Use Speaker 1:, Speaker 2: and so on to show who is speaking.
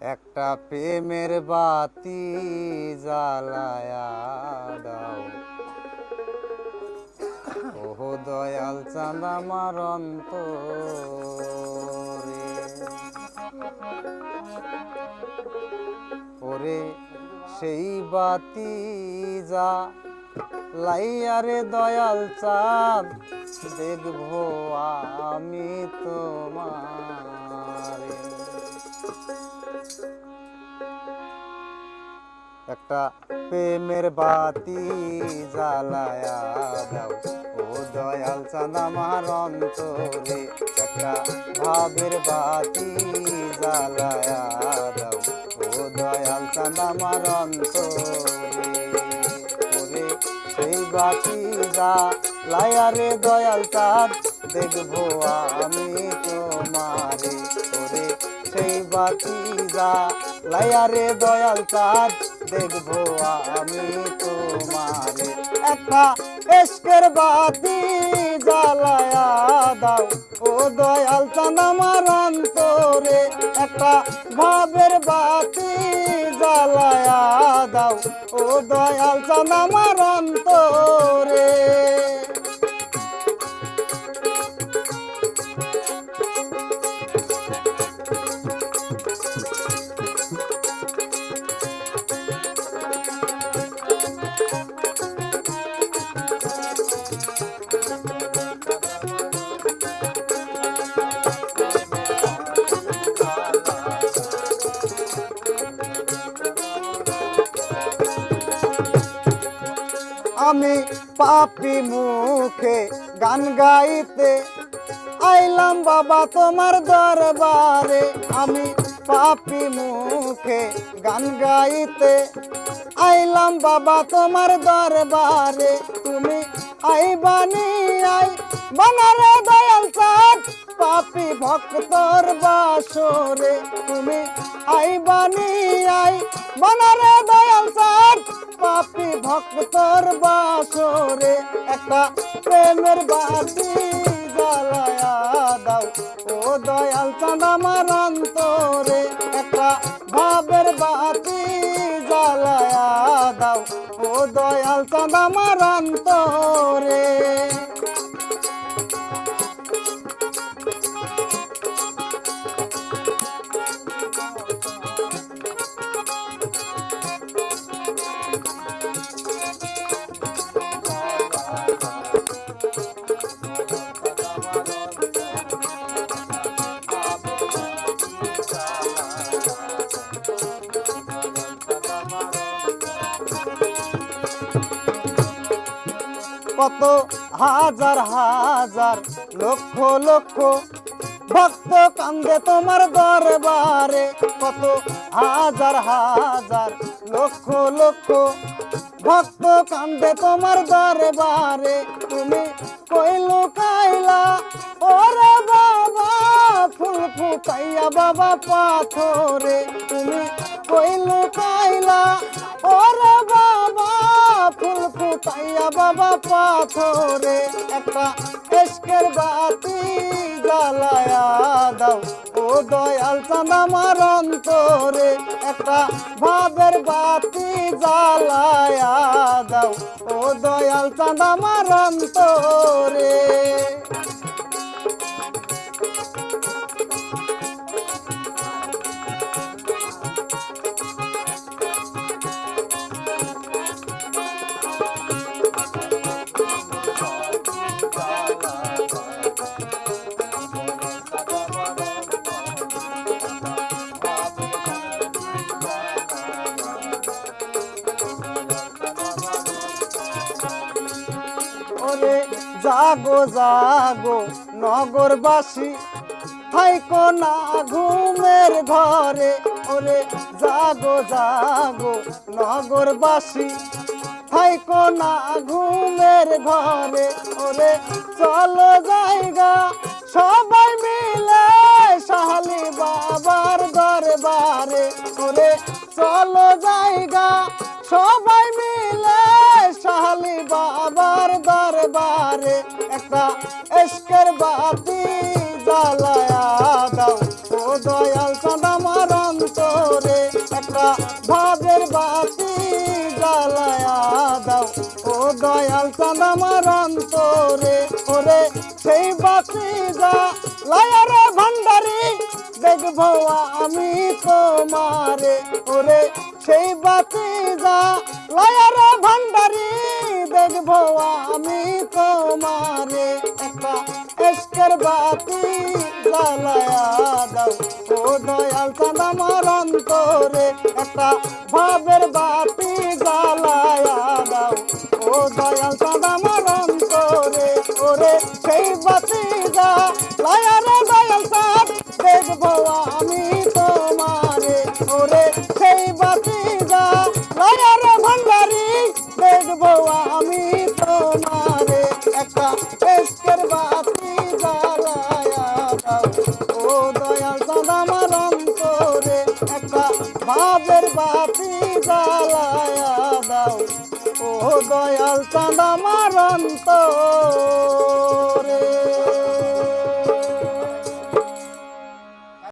Speaker 1: একটা প্রেমের বাতি জ্বালায়া দাও। ওহ দয়াল চাঁদ আমার অন্তরে। ওরে সেই বাতি যা লাইয়ারে দয়াল চাঁদ, দেখব আমি তোমারে একটা প্রেমের বাতি জ্বালায়া দাও। ও দয়াল চাঁদ আমার অন্তরে একটা ভাবের বাতি জ্বালায়া দাও। ও দয়াল চাঁদ আমার অন্তরে সেই বাতি যা লায়ারে দয়াল চাঁদ, দেখব আমি সেই বাতি লায়ারে দয়াল চাঁদ দেখব আমি তোমারে। একটা এসকের বাতি জ্বালায়া দাও, ও দয়াল চাঁদ আমার অন্তরে। একটা ভাবের বাতি জ্বালায়া দাও, ও দয়াল চাঁদ আমার অন্তরে। আমি পাপি মুখে গান গাইতে আইলাম বাবা তোমার দরবারে। আমি পাপি মুখে গান গাইতে আইলাম বাবা তোমার দরবারে। তুমি আইবানি আই বানারে পাপি ভক্তর বাসরে তুমি আইবানি আই বানারে দয়াল চাঁদ পাপি ভক্তর বাসরে একটা প্রেমের বাতি জ্বালায়া দাও। ও দয়াল চাঁদ আমার অন্তরে একটা ভাবের বাতি জ্বালায়া দাও। ও দয়াল চাঁদ আমার অন্তরে। কত হাজার হাজার লক্ষ লক্ষ ভক্ত কান্দে তোমার দরবারে। কত হাজার হাজার লক্ষ লক্ষ ভক্ত কান্দে তোমার দরবারে। তুমি কইলু, কাইলা, ওরে বাবা, ফুল ফুটাইয়া বাবা পাথরে। তুমি কইলু, কাইলা, ওরে বাবা পাথরে একটা এসকের বাতি জ্বালায়া দাও। ও দয়াল চাঁদ আমার অন্তরে একটা ভাবের বাতি জ্বালায়া দাও। ও দয়াল চাঁদ আমার অন্তরে ওরে জাগো জাগো, নগরবাসী, থাইকো না ঘুমের ঘরে। ওরে, জাগো জাগো, নগরবাসী, থাইকো না ঘুমের ঘরে। ওরে, চলো জায়গা, সবাই মিলে সাহালি বাবার দরবারে। ওরে, চলো জায়গা সবাই দরবারে একটা এসকের বাতি জ্বালায়া দাও। ও দয়াল চাঁদ আমার অন্তরে বাতি জ্বালায়া দাও। ও দয়াল চাঁদ আমার অন্তরে ওরে সেই বাতি যা লায়ারে ভান্ডারি। দেখব আমি তোমারে, ওরে সেই বাতি যা লায়ারে ভান্ডারি। আমি তোমারে একটা এসকের বাতি জ্বালায়া দাও। ও দয়াল চাঁদ অন্তরে একটা ভাবের বাতি জ্বালায়া দাও। ও দয়াল চাঁদ আমার অন্তরে, ওরে সেই বাতি বাতি জ্বালায়া দাও। ও দয়াল চাঁদা মারন্ত রে